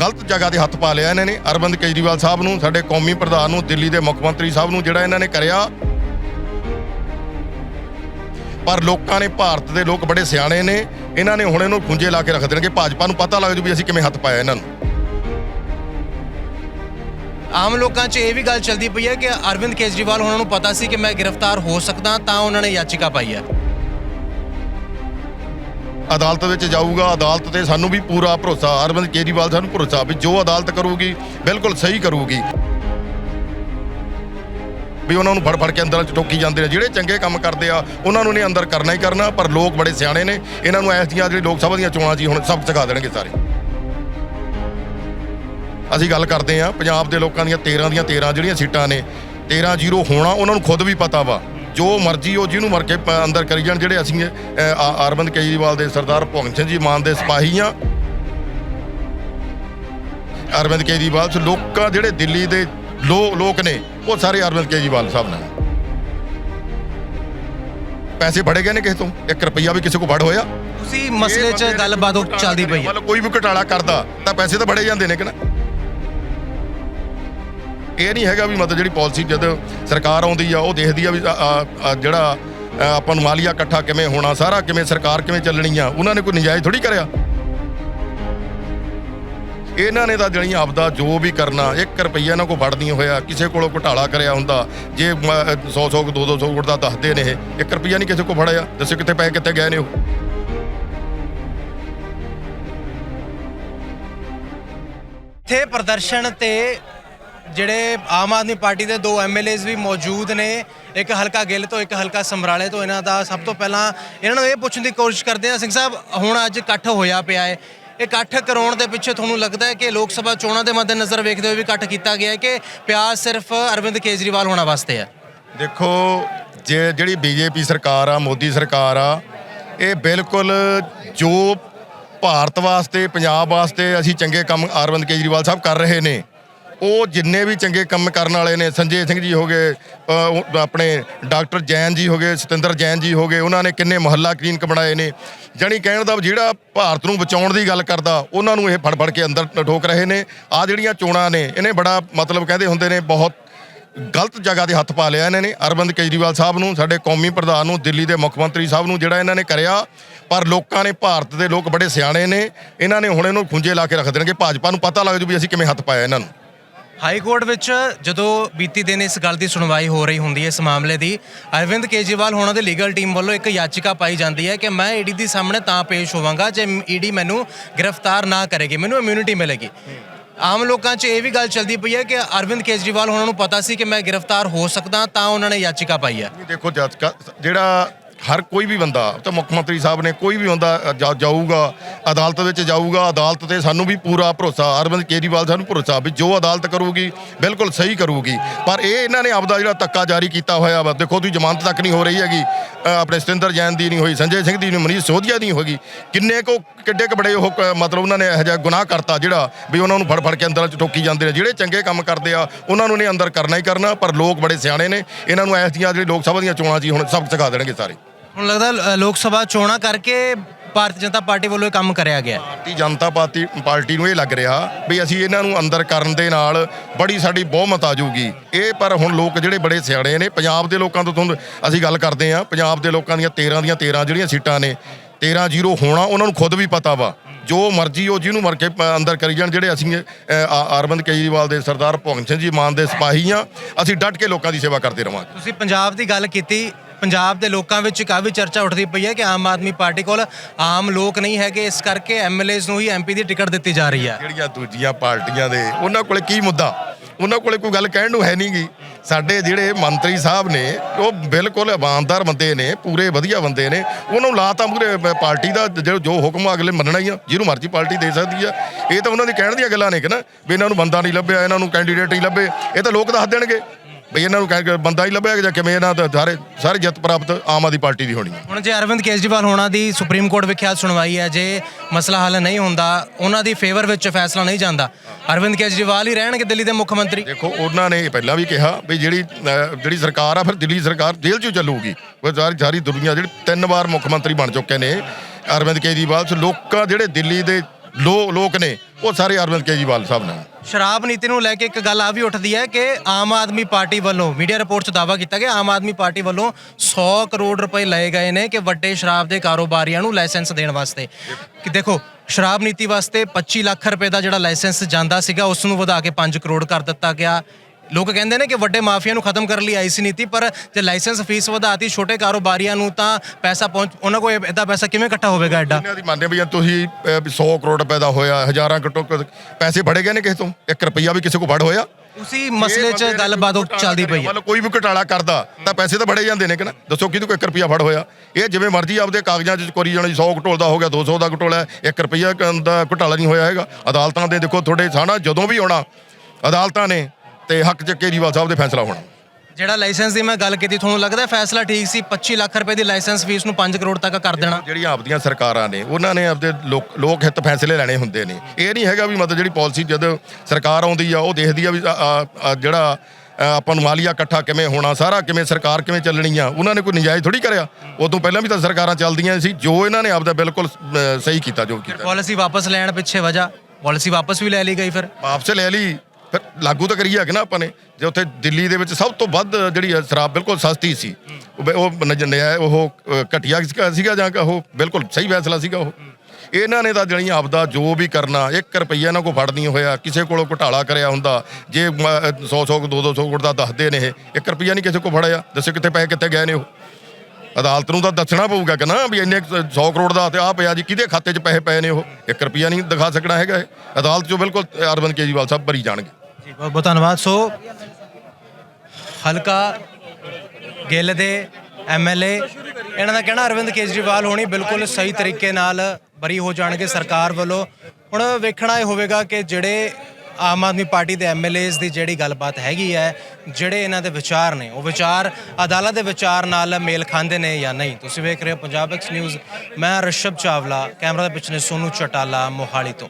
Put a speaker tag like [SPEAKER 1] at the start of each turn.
[SPEAKER 1] ਗਲਤ ਜਗ੍ਹਾ ਤੇ ਹੱਥ ਪਾ ਲਿਆ ਇਹਨਾਂ ਨੇ। ਅਰਵਿੰਦ ਕੇਜਰੀਵਾਲ ਸਾਹਿਬ ਨੂੰ, ਸਾਡੇ ਕੌਮੀ ਪ੍ਰਧਾਨ ਨੂੰ, ਦਿੱਲੀ ਦੇ ਮੁੱਖ ਮੰਤਰੀ ਸਾਹਿਬ ਨੂੰ ਜਿਹੜਾ ਇਹਨਾਂ ਨੇ ਕਰਿਆ। ਪਰ ਲੋਕਾਂ ਨੇ ਭਾਰਤ ਦੇ ਲੋਕ ਬੜੇ ਸਿਆਣੇ ਨੇ। ਇਹਨਾਂ ਨੇ ਹੁਣ ਇਹਨੂੰ ਖੁੰਝੇ ਲਾ ਕੇ ਰੱਖ ਦੇਣਗੇ। ਭਾਜਪਾ ਨੂੰ ਪਤਾ ਲੱਗ ਜੂ ਵੀ ਅਸੀਂ ਕਿਵੇਂ ਹੱਥ ਪਾਇਆ ਇਹਨਾਂ ਨੂੰ।
[SPEAKER 2] ਆਮ ਲੋਕਾਂ 'ਚ ਇਹ ਵੀ ਗੱਲ ਚੱਲਦੀ ਪਈ ਹੈ ਕਿ ਅਰਵਿੰਦ ਕੇਜਰੀਵਾਲ ਉਹਨਾਂ ਨੂੰ ਪਤਾ ਸੀ ਕਿ ਮੈਂ ਗ੍ਰਿਫਤਾਰ ਹੋ ਸਕਦਾ ਤਾਂ ਉਹਨਾਂ ਨੇ ਯਾਚਿਕਾ ਪਾਈ ਹੈ।
[SPEAKER 1] ਅਦਾਲਤ ਵਿੱਚ ਜਾਊਗਾ, ਅਦਾਲਤ ਤੇ ਸਾਨੂੰ ਵੀ ਪੂਰਾ ਭਰੋਸਾ, ਅਰਵਿੰਦ ਕੇਜਰੀਵਾਲ ਸਾਨੂੰ ਭਰੋਸਾ ਵੀ ਜੋ ਅਦਾਲਤ ਕਰੂਗੀ, ਬਿਲਕੁਲ ਸਹੀ ਕਰੂਗੀ। ਵੀ ਉਹਨਾਂ ਨੂੰ ਫੜ ਫੜ ਕੇ ਅੰਦਰ ਚ ਟੋਕੀ ਜਾਂਦੇ ਨੇ ਜਿਹੜੇ ਚੰਗੇ ਕੰਮ ਕਰਦੇ ਆ, ਉਹਨਾਂ ਨੂੰ ਨਹੀਂ ਅੰਦਰ ਕਰਨਾ ਹੀ ਕਰਨਾ, ਪਰ ਲੋਕ ਬੜੇ ਸਿਆਣੇ ਨੇ। ਇਹਨਾਂ ਨੂੰ ਐਸ ਦੀਆਂ ਜਿਹੜੀ ਲੋਕ ਸਭਾ ਦੀਆਂ ਚੋਣਾਂ ਜੀ ਹੁਣ ਸਭ ਸਿਖਾ ਦੇਣਗੇ ਸਾਰੇ। ਅਸੀਂ ਗੱਲ ਕਰਦੇ ਆ, ਪੰਜਾਬ ਦੇ ਲੋਕਾਂ ਦੀਆਂ 13 ਦੀਆਂ 13 ਜਿਹੜੀਆਂ ਸੀਟਾਂ ਨੇ 13 ਜ਼ੀਰੋ ਹੋਣਾ, ਉਹਨਾਂ ਨੂੰ ਖੁਦ ਵੀ ਪਤਾ ਵਾ। ਜੋ ਮਰਜ਼ੀ ਉਹ ਜਿਹਨੂੰ ਮਰ ਕੇ ਅੰਦਰ ਕਰੀ ਜਾਣ ਜਿਹੜੇ ਅਸੀਂ ਅਰਵਿੰਦ ਕੇਜਰੀਵਾਲ ਦੇ ਸਰਦਾਰ ਭਗਤ ਸਿੰਘ ਜੀ ਮਾਨ ਦੇ ਸਿਪਾਹੀ ਆ। ਅਰਵਿੰਦ ਕੇਜਰੀਵਾਲ ਚ ਲੋਕਾਂ ਜਿਹੜੇ ਦਿੱਲੀ ਦੇ ਲੋ- ਲੋਕ ਨੇ ਉਹ ਸਾਰੇ ਅਰਵਿੰਦ ਕੇਜਰੀਵਾਲ ਸਾਹਿਬ ਨਾਲ ਪੈਸੇ ਫੜੇ ਗਏ ਨੇ ਕਿਸੇ ਤੋਂ? 1 ਰੁਪਈਆ ਵੀ ਕਿਸੇ ਕੋ ਫੜ ਹੋਇਆ?
[SPEAKER 2] ਤੁਸੀਂ ਮਸਲੇ 'ਚ
[SPEAKER 1] ਨੇ
[SPEAKER 2] ਗੱਲਬਾਤ ਚੱਲਦੀ ਪਈ ਹੈ
[SPEAKER 1] ਮਤਲਬ ਕੋਈ ਵੀ ਘਟਾਲਾ ਕਰਦਾ ਤਾਂ ਪੈਸੇ ਤਾਂ ਫੜੇ ਜਾਂਦੇ ਨੇ ਕਿ ਨਾ? ਇਹ ਨਹੀਂ ਹੈਗਾ ਵੀ ਮਤਲਬ ਜਿਹੜੀ ਪਾਲਿਸੀ ਜਦ ਸਰਕਾਰ ਆਉਂਦੀ ਆ, ਉਹ ਦੇਖਦੀ ਆ ਵੀ ਜਿਹੜਾ ਆਪਾਂ ਨੂੰ ਮਾਲੀਆ ਇਕੱਠਾ ਕਿਵੇਂ ਹੋਣਾ, ਸਾਰਾ ਕਿਵੇਂ ਸਰਕਾਰ ਕਿਵੇਂ ਚੱਲਣੀ ਆ, ਉਹਨਾਂ ਨੇ ਕੋਈ ਨਜਾਇਜ਼ ਥੋੜੀ ਕਰਿਆ। ਇਹਨਾਂ ਨੇ ਤਾਂ ਜਿਹੜੀਆਂ ਆਪਦਾ ਜੋ ਵੀ ਕਰਨਾ 1 ਰੁਪਈਆ ਇਹਨਾਂ ਕੋ ਫੜ ਹੋਇਆ, ਕਿਸੇ ਕੋਲੋਂ ਘਟਾਲਾ ਕਰਿਆ ਹੁੰਦਾ, ਜੇ 100 100 200 200 ਦਾ ਦੱਸਦੇ ਨੇ ਇਹ 1 ਰੁਪਈਆ ਨਹੀਂ ਕਿਸੇ ਕੋ ਫੜਿਆ, ਦੱਸੋ ਕਿੱਥੇ ਪੈਸੇ ਕਿੱਥੇ ਗਏ ਨੇ ਉਹ।
[SPEAKER 2] ਇੱਥੇ ਪ੍ਰਦਰਸ਼ਨ ਤੇ ਜਿਹੜੇ ਆਮ ਆਦਮੀ ਪਾਰਟੀ ਦੇ ਦੋ ਐਮਐਲਏਜ਼ ਵੀ ਮੌਜੂਦ ਨੇ, ਇੱਕ ਹਲਕਾ ਗਿੱਲ ਤੋਂ ਇੱਕ ਹਲਕਾ ਸਮਰਾਲੇ ਤੋਂ, ਇਹਨਾਂ ਦਾ ਸਭ ਤੋਂ ਪਹਿਲਾਂ ਇਹਨਾਂ ਨੂੰ ਇਹ ਪੁੱਛਣ ਦੀ ਕੋਸ਼ਿਸ਼ ਕਰਦੇ ਆ ਸਿੰਘ ਸਾਹਿਬ, ਹੁਣ ਅੱਜ ਇਕੱਠ ਹੋਇਆ ਪਿਆ ਹੈ। ਇਹ ਇਕੱਠ ਕਰਾਉਣ ਦੇ ਪਿੱਛੇ ਤੁਹਾਨੂੰ ਲੱਗਦਾ ਹੈ ਕਿ ਲੋਕ ਸਭਾ ਚੋਣਾਂ ਦੇ ਮੱਦੇਨਜ਼ਰ ਵੇਖਦੇ ਹੋਏ ਵੀ ਇਕੱਠ ਕੀਤਾ ਗਿਆ ਹੈ ਕਿ ਪਿਆਰ ਸਿਰਫ ਅਰਵਿੰਦ ਕੇਜਰੀਵਾਲ ਹੋਣਾ ਵਾਸਤੇ ਹੈ?
[SPEAKER 1] ਦੇਖੋ, ਜੇ ਜਿਹੜੀ ਬੀਜੇਪੀ ਸਰਕਾਰ ਆ, ਮੋਦੀ ਸਰਕਾਰ ਆ, ਇਹ ਬਿਲਕੁਲ ਜੋ ਭਾਰਤ ਵਾਸਤੇ, ਪੰਜਾਬ ਵਾਸਤੇ ਅਸੀਂ ਚੰਗੇ ਕੰਮ ਅਰਵਿੰਦ ਕੇਜਰੀਵਾਲ ਸਾਹਿਬ ਕਰ ਰਹੇ ਨੇ ਉਹ ਜਿੰਨੇ ਵੀ ਚੰਗੇ ਕੰਮ ਕਰਨ ਵਾਲੇ ਨੇ, ਸੰਜੇ ਸਿੰਘ ਜੀ ਹੋ ਗਏ ਆਪਣੇ ਡਾਕਟਰ ਜੈਨ ਜੀ ਹੋ ਗਏ, ਸਤਿੰਦਰ ਜੈਨ ਜੀ ਹੋ ਗਏ, ਉਹਨਾਂ ਨੇ ਕਿੰਨੇ ਮੁਹੱਲਾ ਕਲੀਨਿਕ ਬਣਾਏ ਨੇ। ਜਾਣੀ ਕਹਿਣ ਦਾ ਜਿਹੜਾ ਭਾਰਤ ਨੂੰ ਬਚਾਉਣ ਦੀ ਗੱਲ ਕਰਦਾ, ਉਹਨਾਂ ਨੂੰ ਇਹ ਫੜ ਫੜ ਕੇ ਅੰਦਰ ਠੋਕ ਰਹੇ ਨੇ। ਆ ਜਿਹੜੀਆਂ ਚੋਣਾਂ ਨੇ, ਇਹਨੇ ਬੜਾ ਮਤਲਬ ਕਹਿੰਦੇ ਹੁੰਦੇ ਨੇ, ਬਹੁਤ ਗਲਤ ਜਗ੍ਹਾ ਤੇ ਹੱਥ ਪਾ ਲਿਆ ਇਹਨਾਂ ਨੇ। ਅਰਵਿੰਦ ਕੇਜਰੀਵਾਲ ਸਾਹਿਬ ਨੂੰ, ਸਾਡੇ ਕੌਮੀ ਪ੍ਰਧਾਨ ਨੂੰ, ਦਿੱਲੀ ਦੇ ਮੁੱਖ ਮੰਤਰੀ ਸਾਹਿਬ ਨੂੰ ਜਿਹੜਾ ਇਹਨਾਂ ਨੇ ਕਰਿਆ, ਪਰ ਲੋਕਾਂ ਨੇ ਭਾਰਤ ਦੇ ਲੋਕ ਬੜੇ ਸਿਆਣੇ ਨੇ। ਇਹਨਾਂ ਨੇ ਹੁਣ ਇਹਨੂੰ ਖੁੰਝੇ ਲਾ ਕੇ ਰੱਖ ਦੇਣਗੇ। ਭਾਜਪਾ ਨੂੰ ਪਤਾ ਲੱਗ ਜੂ ਵੀ ਅਸੀਂ ਕਿਵੇਂ ਹੱਥ ਪਾਇਆ ਇਹਨਾਂ ਨੂੰ।
[SPEAKER 2] ਹਾਈ ਕੋਰਟ ਵਿੱਚ ਜਦੋਂ ਬੀਤੀ ਦਿਨ ਇਸ ਗੱਲ ਦੀ ਸੁਣਵਾਈ ਹੋ ਰਹੀ ਹੁੰਦੀ ਹੈ ਇਸ ਮਾਮਲੇ ਦੀ, ਅਰਵਿੰਦ ਕੇਜਰੀਵਾਲ ਹੋਣਾ ਦੇ ਲੀਗਲ ਟੀਮ ਵੱਲੋਂ ਇੱਕ ਯਾਚਿਕਾ ਪਾਈ ਜਾਂਦੀ ਹੈ ਕਿ ਮੈਂ ਈਡੀ ਦੇ ਸਾਹਮਣੇ ਤਾਂ ਪੇਸ਼ ਹੋਵਾਂਗਾ ਜੇ ਈਡੀ ਮੈਨੂੰ ਗ੍ਰਿਫਤਾਰ ਨਾ ਕਰੇਗੀ, ਮੈਨੂੰ ਇਮਿਊਨਿਟੀ ਮਿਲੇਗੀ। ਆਮ ਲੋਕਾਂ 'ਚ ਇਹ ਵੀ ਗੱਲ ਚੱਲਦੀ ਪਈ ਹੈ ਕਿ ਅਰਵਿੰਦ ਕੇਜਰੀਵਾਲ ਉਹਨਾਂ ਨੂੰ ਪਤਾ ਸੀ ਕਿ ਮੈਂ ਗ੍ਰਿਫਤਾਰ ਹੋ ਸਕਦਾ ਤਾਂ ਉਹਨਾਂ ਨੇ ਯਾਚਿਕਾ ਪਾਈ ਹੈ।
[SPEAKER 1] ਦੇਖੋ, ਯਾਚਿਕਾ ਜਿਹੜਾ ਹਰ ਕੋਈ ਵੀ ਬੰਦਾ ਤਾਂ ਮੁੱਖ ਮੰਤਰੀ ਸਾਹਿਬ ਨੇ ਕੋਈ ਵੀ ਬੰਦਾ ਜਾ- ਜਾਊਗਾ ਅਦਾਲਤ ਵਿੱਚ ਜਾਊਗਾ ਅਦਾਲਤ ਤੇ ਸਾਨੂੰ ਵੀ ਪੂਰਾ ਭਰੋਸਾ ਅਰਵਿੰਦ ਕੇਜਰੀਵਾਲ ਸਾਨੂੰ ਭਰੋਸਾ ਵੀ ਜੋ ਅਦਾਲਤ ਕਰੂਗੀ ਬਿਲਕੁਲ ਸਹੀ ਕਰੂਗੀ। ਪਰ ਇਹ ਇਹਨਾਂ ਨੇ ਆਪਦਾ ਜਿਹੜਾ ਧੱਕਾ ਜਾਰੀ ਕੀਤਾ ਹੋਇਆ ਵਾ ਦੇਖੋ ਤੁਸੀਂ ਜ਼ਮਾਨਤ ਤੱਕ ਨਹੀਂ ਹੋ ਰਹੀ ਹੈਗੀ। ਅ, ਆਪਣੇ ਸਤਿੰਦਰ ਜੈਨ ਦੀ ਨਹੀਂ ਹੋਈ ਸੰਜੇ ਸਿੰਘ ਦੀ ਨਹੀਂ ਮਨੀਸ਼ ਸੋਧੀਆ ਦੀ ਨਹੀਂ ਹੋਗੀ। ਕਿੰਨੇ ਕੋ ਕਿੱਡੇ ਕੁ ਬੜੇ ਉਹ ਕ- ਮਤਲਬ ਉਹਨਾਂ ਨੇ ਇਹੋ ਜਿਹਾ ਗੁਨਾਹ ਕਰਤਾ ਜਿਹੜਾ ਵੀ ਉਹਨਾਂ ਨੂੰ ਫੜ ਫੜ ਕੇ ਅੰਦਰ ਚ ਟੋਕੀ ਜਾਂਦੇ ਨੇ। ਜਿਹੜੇ ਚੰਗੇ ਕੰਮ ਕਰਦੇ ਆ ਉਹਨਾਂ ਨੂੰ ਨੇ ਅੰਦਰ ਕਰਨਾ ਹੀ ਕਰਨਾ ਪਰ ਲੋਕ ਬੜੇ ਸਿਆਣੇ ਨੇ। ਇਹਨਾਂ ਨੂੰ ਐਸ ਦੀਆਂ ਜਿਹੜੀ ਲੋਕ ਸਭਾ ਦੀਆਂ ਚੋਣਾਂ ਜੀ ਹੁਣ ਸਭ ਸਿਖਾ ਦੇਣਗੇ ਸਾਰੇ।
[SPEAKER 2] ਹੁਣ ਲੱਗਦਾ ਲੋਕ ਸਭਾ ਚੋਣਾਂ ਕਰਕੇ ਭਾਰਤੀ ਜਨਤਾ ਪਾਰਟੀ ਵੱਲੋਂ ਇਹ ਕੰਮ ਕਰਿਆ ਗਿਆ।
[SPEAKER 1] ਭਾਰਤੀ ਜਨਤਾ ਪਾਰਟੀ ਪਾਰਟੀ ਨੂੰ ਇਹ ਲੱਗ ਰਿਹਾ ਵੀ ਅਸੀਂ ਇਹਨਾਂ ਨੂੰ ਅੰਦਰ ਕਰਨ ਦੇ ਨਾਲ ਬੜੀ ਸਾਡੀ ਬਹੁਮਤ ਆ ਜਾਊਗੀ। ਇਹ ਪਰ ਹੁਣ ਲੋਕ ਜਿਹੜੇ ਬੜੇ ਸਿਆਣੇ ਨੇ ਪੰਜਾਬ ਦੇ ਲੋਕਾਂ ਤੋਂ ਤੁਹਾਨੂੰ ਅਸੀਂ ਗੱਲ ਕਰਦੇ ਆ ਪੰਜਾਬ ਦੇ ਲੋਕਾਂ ਦੀਆਂ 13 ਦੀਆਂ 13 ਜਿਹੜੀਆਂ ਸੀਟਾਂ ਨੇ 13 ਜ਼ੀਰੋ ਹੋਣਾ ਉਹਨਾਂ ਨੂੰ ਖੁਦ ਵੀ ਪਤਾ ਵਾ। ਜੋ ਮਰਜ਼ੀ ਉਹ ਜਿਹਨੂੰ ਮਰ ਕੇ ਅੰਦਰ ਕਰੀ ਜਾਣ ਜਿਹੜੇ ਅਸੀਂ ਅਰਵਿੰਦ ਕੇਜਰੀਵਾਲ ਦੇ ਸਰਦਾਰ ਭਗਤ ਸਿੰਘ ਜੀ ਮਾਨ ਦੇ ਸਿਪਾਹੀ ਆ ਅਸੀਂ ਡਟ ਕੇ ਲੋਕਾਂ ਦੀ ਸੇਵਾ ਕਰਦੇ ਰਵਾਂਗੇ।
[SPEAKER 2] ਤੁਸੀਂ ਪੰਜਾਬ ਦੀ ਗੱਲ ਕੀਤੀ ਪੰਜਾਬ ਦੇ ਲੋਕਾਂ ਵਿੱਚ ਕਾਫੀ ਚਰਚਾ ਉੱਠਦੀ ਪਈ ਹੈ ਕਿ ਆਮ ਆਦਮੀ ਪਾਰਟੀ ਕੋਲ ਆਮ ਲੋਕ ਨਹੀਂ ਹੈਗੇ, ਇਸ ਕਰਕੇ ਐਮਐਲਏਜ਼ ਨੂੰ ਹੀ ਐਮਪੀ ਦੀ ਟਿਕਟ ਦਿੱਤੀ ਜਾ ਰਹੀ ਹੈ।
[SPEAKER 1] ਜਿਹੜੀਆਂ ਦੂਜੀਆਂ ਪਾਰਟੀਆਂ ਦੇ ਉਹਨਾਂ ਕੋਲੇ ਕੀ ਮੁੱਦਾ? ਉਹਨਾਂ ਕੋਲੇ ਕੋਈ ਗੱਲ ਕਹਿਣ ਨੂੰ ਹੈ ਨਹੀਂਗੀ ਸਾਡੇ ਜਿਹੜੇ ਮੰਤਰੀ ਸਾਹਿਬ ਨੇ, ਉਹ ਬਿਲਕੁਲ ਇਮਾਨਦਾਰ ਬੰਦੇ ਨੇ, ਪੂਰੇ ਵਧੀਆ ਬੰਦੇ ਨੇ। ਉਹਨੂੰ ਲਾ ਤਾਂ ਪੂਰੇ ਪਾਰਟੀ ਦਾ ਜੋ ਜੋ ਹੁਕਮ ਆ ਅਗਲੇ ਮੰਨਣਾ ਹੀ ਆ, ਜਿਹਨੂੰ ਮਰਜ਼ੀ ਪਾਰਟੀ ਦੇ ਸਕਦੀ ਆ। ਇਹ ਤਾਂ ਉਹਨਾਂ ਦੀ ਕਹਿਣ ਦੀਆਂ ਗੱਲਾਂ ਨੇ ਕਿ ਨਾ, ਵੀ ਇਹਨਾਂ ਨੂੰ ਬੰਦਾ ਨਹੀਂ ਲੱਭਿਆ, ਇਹਨਾਂ ਨੂੰ ਕੈਂਡੀਡੇਟ ਨਹੀਂ ਲੱਭੇ। ਇਹ ਤਾਂ ਲੋਕ ਦੱਸ ਦੇਣਗੇ। ਵੀ ਇਹਨਾਂ ਨੂੰ ਕਹਿ ਕੇ ਬੰਦਾ ਹੀ ਲੱਭਿਆ ਜਾਂ ਕਿਵੇਂ ਇਹਨਾਂ ਦਾ ਸਾਰੇ ਸਾਰੇ ਜਿੱਤ ਪ੍ਰਾਪਤ ਆਮ ਆਦਮੀ ਪਾਰਟੀ ਦੀ ਹੋਣੀ ਹੈ।
[SPEAKER 2] ਹੁਣ ਜੇ ਅਰਵਿੰਦ ਕੇਜਰੀਵਾਲ ਹੋਣਾ ਦੀ ਸੁਪਰੀਮ ਕੋਰਟ ਵਿਖੇ ਅੱਜ ਸੁਣਵਾਈ ਹੈ ਜੇ ਮਸਲਾ ਹੱਲ ਨਹੀਂ ਹੁੰਦਾ ਉਹਨਾਂ ਦੀ ਫੇਵਰ ਵਿੱਚ ਫੈਸਲਾ ਨਹੀਂ ਜਾਂਦਾ। ਅਰਵਿੰਦ ਕੇਜਰੀਵਾਲ ਹੀ ਰਹਿਣਗੇ ਦਿੱਲੀ ਦੇ ਮੁੱਖ ਮੰਤਰੀ।
[SPEAKER 1] ਦੇਖੋ ਉਹਨਾਂ ਨੇ ਪਹਿਲਾਂ ਵੀ ਕਿਹਾ ਵੀ ਜਿਹੜੀ ਜਿਹੜੀ ਸਰਕਾਰ ਆ ਫਿਰ ਦਿੱਲੀ ਸਰਕਾਰ ਜੇਲ੍ਹ 'ਚ ਚੱਲੂਗੀ। ਉਹ ਸਾਰੀ ਸਾਰੀ ਦੁਨੀਆ ਜਿਹੜੀ ਤਿੰਨ ਵਾਰ ਮੁੱਖ ਮੰਤਰੀ ਬਣ ਚੁੱਕੇ ਨੇ ਅਰਵਿੰਦ ਕੇਜਰੀਵਾਲ। ਸੋ ਲੋਕਾਂ ਜਿਹੜੇ ਦਿੱਲੀ ਦੇ ਲੋਕ ਨੇ ਉਹ ਸਾਰੇ ਅਰਵਿੰਦ ਕੇਜਰੀਵਾਲ ਸਾਹਿਬ ਨੇ।
[SPEAKER 2] ਸ਼ਰਾਬ ਨੀਤੀ ਨੂੰ ਲੈ ਕੇ ਇੱਕ ਗੱਲ ਆ ਵੀ ਉੱਠਦੀ ਹੈ ਕਿ ਆਮ ਆਦਮੀ ਪਾਰਟੀ ਵੱਲੋਂ ਮੀਡੀਆ ਰਿਪੋਰਟ 'ਚ ਦਾਅਵਾ ਕੀਤਾ ਗਿਆ, ਆਮ ਆਦਮੀ ਪਾਰਟੀ ਵੱਲੋਂ 100 ਕਰੋੜ ਰੁਪਏ ਲਏ ਗਏ ਨੇ ਕਿ ਵੱਡੇ ਸ਼ਰਾਬ ਦੇ ਕਾਰੋਬਾਰੀਆਂ ਨੂੰ ਲਾਇਸੈਂਸ ਦੇਣ ਵਾਸਤੇ। ਕਿ ਦੇਖੋ, ਸ਼ਰਾਬ ਨੀਤੀ ਵਾਸਤੇ 25 ਲੱਖ ਰੁਪਏ ਦਾ ਜਿਹੜਾ ਲਾਇਸੈਂਸ ਜਾਂਦਾ ਸੀਗਾ, ਉਸ ਨੂੰ ਵਧਾ ਕੇ 5 ਕਰੋੜ ਕਰ ਦਿੱਤਾ ਗਿਆ। ਲੋਕ ਕਹਿੰਦੇ ਨੇ ਕਿ ਵੱਡੇ ਮਾਫੀਆ ਨੂੰ ਖਤਮ ਕਰਨ ਲਈ ਆਈ ਸੀ ਨੀਤੀ ਪਰ ਜੇ ਲਾਇਸੈਂਸ ਫੀਸ ਵਧਾਤੀ ਛੋਟੇ ਕਾਰੋਬਾਰੀਆਂ ਨੂੰ ਤਾਂ ਪੈਸਾ ਪਹੁੰਚ ਉਹਨਾਂ ਕੋਲ ਇਦਾਂ ਪੈਸਾ ਕਿਵੇਂ ਇਕੱਠਾ ਹੋਵੇਗਾ ਐਡਾ?
[SPEAKER 1] ਇਹਨਾਂ ਦੀ ਮੰਨਦੇ ਵੀ ਤੁਸੀਂ ਅਹ, ਵੀ 100 ਕਰੋੜ ਰੁਪਏ ਦਾ ਹੋਇਆ ਹਜ਼ਾਰਾਂ ਘੱਟ ਪੈਸੇ ਫੜੇ ਗਏ ਨੇ ਕਿਸੇ ਤੋਂ? 1 ਰੁਪਈਆ ਵੀ ਕਿਸੇ ਕੋਲ ਫੜ ਹੋਇਆ?
[SPEAKER 2] ਉਸੇ ਮਸਲੇ 'ਚ ਗੱਲਬਾਤ ਚੱਲਦੀ ਪਈ ਹੈ।
[SPEAKER 1] ਮਤਲਬ ਕੋਈ ਵੀ ਘਟਾਲਾ ਕਰਦਾ ਤਾਂ ਪੈਸੇ ਤਾਂ ਫੜੇ ਜਾਂਦੇ ਨੇ ਕਿ ਨਾ? ਦੱਸੋ ਕਿਹਦੇ ਕੋਲ 1 ਰੁਪਿਆ ਫੜ ਹੋਇਆ? ਇਹ ਜਿਵੇਂ ਮਰਜ਼ੀ ਆਪਦੇ ਕਾਗਜ਼ਾਂ 'ਚ ਕੋਰੀ ਜਾਣਾ 100 ਘਟੋਲ ਦਾ ਹੋ ਗਿਆ 200 ਦਾ ਘਟੋਲਾ 1 ਰੁਪਿਆ ਦਾ ਘਟਾਲਾ ਨਹੀਂ ਹੋਇਆ ਹੈਗਾ। ਅਦਾਲਤਾਂ ਦੇ ਦੇਖੋ ਤੁਹਾਡੇ ਸਾਨਾ ਜਦੋਂ ਵੀ ਆਉਣਾ ਅਦਾਲਤਾਂ ਨੇ ਤੇ ਹੱਕ 'ਚ ਕੇਜਰੀਵਾਲ ਸਾਹਿਬ ਦੇ ਫੈਸਲਾ ਹੋਣਾ।
[SPEAKER 2] ਜਿਹੜਾ ਲਾਇਸੈਂਸ ਦੀ ਮੈਂ ਗੱਲ ਕੀਤੀ ਤੁਹਾਨੂੰ ਲੱਗਦਾ ਫੈਸਲਾ ਠੀਕ ਸੀ? 25 ਲੱਖ ਰੁਪਏ ਦੀ ਲਾਇਸੈਂਸ ਫੀਸ ਨੂੰ 5 ਕਰੋੜ ਤੱਕ ਕਰ ਦੇਣਾ।
[SPEAKER 1] ਜਿਹੜੀਆਂ ਆਪਦੀਆਂ ਸਰਕਾਰਾਂ ਨੇ ਉਹਨਾਂ ਨੇ ਆਪਦੇ ਲੋਕ ਲੋਕ ਹਿੱਤ ਫੈਸਲੇ ਲੈਣੇ ਹੁੰਦੇ ਨੇ। ਇਹ ਨਹੀਂ ਹੈਗਾ ਵੀ ਮਤਲਬ ਜਿਹੜੀ ਪਾਲਿਸੀ ਜਦੋਂ ਸਰਕਾਰ ਆਉਂਦੀ ਆ ਉਹ ਦੇਖਦੀ ਆ ਵੀ ਜਿਹੜਾ ਆਪਾਂ ਨੂੰ ਮਾਲੀਆ ਇਕੱਠਾ ਕਿਵੇਂ ਹੋਣਾ ਸਾਰਾ ਕਿਵੇਂ ਸਰਕਾਰ ਕਿਵੇਂ ਚੱਲਣੀ ਆ ਉਹਨਾਂ ਨੇ ਕੋਈ ਨਜਾਇਜ਼ ਥੋੜੀ ਕਰਿਆ। ਉਦੋਂ ਪਹਿਲਾਂ ਵੀ ਤਾਂ ਸਰਕਾਰਾਂ ਚੱਲਦੀਆਂ ਸੀ ਜੋ ਇਹਨਾਂ ਨੇ ਆਪਦਾ ਬਿਲਕੁਲ ਸਹੀ ਕੀਤਾ ਜੋ ਕੀਤਾ।
[SPEAKER 2] ਪਾਲਿਸੀ ਵਾਪਸ ਲੈਣ ਪਿੱਛੇ ਵਜ੍ਹਾ ਪਾਲਿਸੀ ਵਾਪਸ ਵੀ ਲੈ ਲਈ ਗਈ ਫਿਰ।
[SPEAKER 1] ਵਾਪਸ ਲੈ ਲਈ ਫਿਰ ਲਾਗੂ ਤਾਂ ਕਰੀਏ ਕਿ ਨਾ ਆਪਾਂ ਨੇ, ਜੇ ਉੱਥੇ ਦਿੱਲੀ ਦੇ ਵਿੱਚ ਸਭ ਤੋਂ ਵੱਧ ਜਿਹੜੀ ਹੈ ਸ਼ਰਾਬ ਬਿਲਕੁਲ ਸਸਤੀ ਸੀ, ਉਹ ਬ- ਉਹ ਨਜਿਆ ਘਟੀਆ ਸੀਗਾ- ਜਾਂ ਕਿ ਉਹ ਬਿਲਕੁਲ ਸਹੀ ਫੈਸਲਾ ਸੀਗਾ ਉਹ। ਇਹਨਾਂ ਨੇ ਤਾਂ ਜਿਹੜੀਆਂ ਆਪਦਾ ਜੋ ਵੀ ਕਰਨਾ 1 ਰੁਪਈਆ ਇਹਨਾਂ ਕੋ ਫੜ ਨਹੀਂ ਹੋਇਆ, ਕਿਸੇ ਕੋਲੋਂ ਘੁਟਾਲਾ ਕਰਿਆ ਹੁੰਦਾ, ਜੇ 100 100 200 200 ਕਰੋੜ ਦਾ ਦੱਸਦੇ ਨੇ ਇਹ 1 ਰੁਪਈਆ ਨਹੀਂ ਕਿਸੇ ਕੋ ਫੜਿਆ, ਦੱਸੋ ਕਿੱਥੇ ਪੈਸੇ ਕਿੱਥੇ ਗਏ ਨੇ ਉਹ। ਅਦਾਲਤ ਨੂੰ ਤਾਂ ਦੱਸਣਾ ਪਊਗਾ ਕਿ ਨਾ ਵੀ ਇੰਨੇ 100 ਕਰੋੜ ਦਾ ਤੇ ਆ ਪਿਆ ਜੀ, ਕਿਹਦੇ ਖਾਤੇ 'ਚ ਪੈਸੇ ਪਏ ਨੇ ਉਹ? 1 ਰੁਪਈਆ ਨਹੀਂ ਦਿਖਾ ਸਕਣਾ ਹੈਗਾ ਇਹ। ਅਦਾਲਤ 'ਚੋਂ ਬਿਲਕੁਲ ਅਰਵਿੰਦ ਕੇਜਰੀਵਾਲ ਸਾਹਿਬ ਭਰੀ ਜਾਣਗੇ।
[SPEAKER 2] ਜੀ, ਬਹੁਤ ਬਹੁਤ ਧੰਨਵਾਦ। ਸੋ ਹਲਕਾ ਗਿੱਲ ਦੇ ਐਮਐਲਏ ਇਹਨਾਂ ਦਾ ਕਹਿਣਾ ਅਰਵਿੰਦ ਕੇਜਰੀਵਾਲ ਹੋਣੀ ਬਿਲਕੁਲ ਸਹੀ ਤਰੀਕੇ ਨਾਲ ਬਰੀ ਹੋ ਜਾਣਗੇ ਸਰਕਾਰ ਵੱਲੋਂ। ਹੁਣ ਵੇਖਣਾ ਇਹ ਹੋਵੇਗਾ ਕਿ ਜਿਹੜੇ ਆਮ ਆਦਮੀ ਪਾਰਟੀ ਦੇ ਐਮਐਲਏਜ਼ ਦੀ ਜਿਹੜੀ ਗੱਲਬਾਤ ਹੈਗੀ ਹੈ, ਜਿਹੜੇ ਇਹਨਾਂ ਦੇ ਵਿਚਾਰ ਨੇ, ਉਹ ਵਿਚਾਰ ਅਦਾਲਤ ਦੇ ਵਿਚਾਰ ਨਾਲ ਮੇਲ ਖਾਂਦੇ ਨੇ ਜਾਂ ਨਹੀਂ। ਤੁਸੀਂ ਵੇਖ ਰਹੇ ਹੋ ਪੰਜਾਬ ਐਕਸ ਨਿਊਜ਼ ਮੈਂ ਰਿਸ਼ਭ ਚਾਵਲਾ, ਕੈਮਰਾ ਦੇ ਪਿੱਛੇ ਸੋਨੂ ਚਟਾਲਾ, ਮੋਹਾਲੀ ਤੋਂ।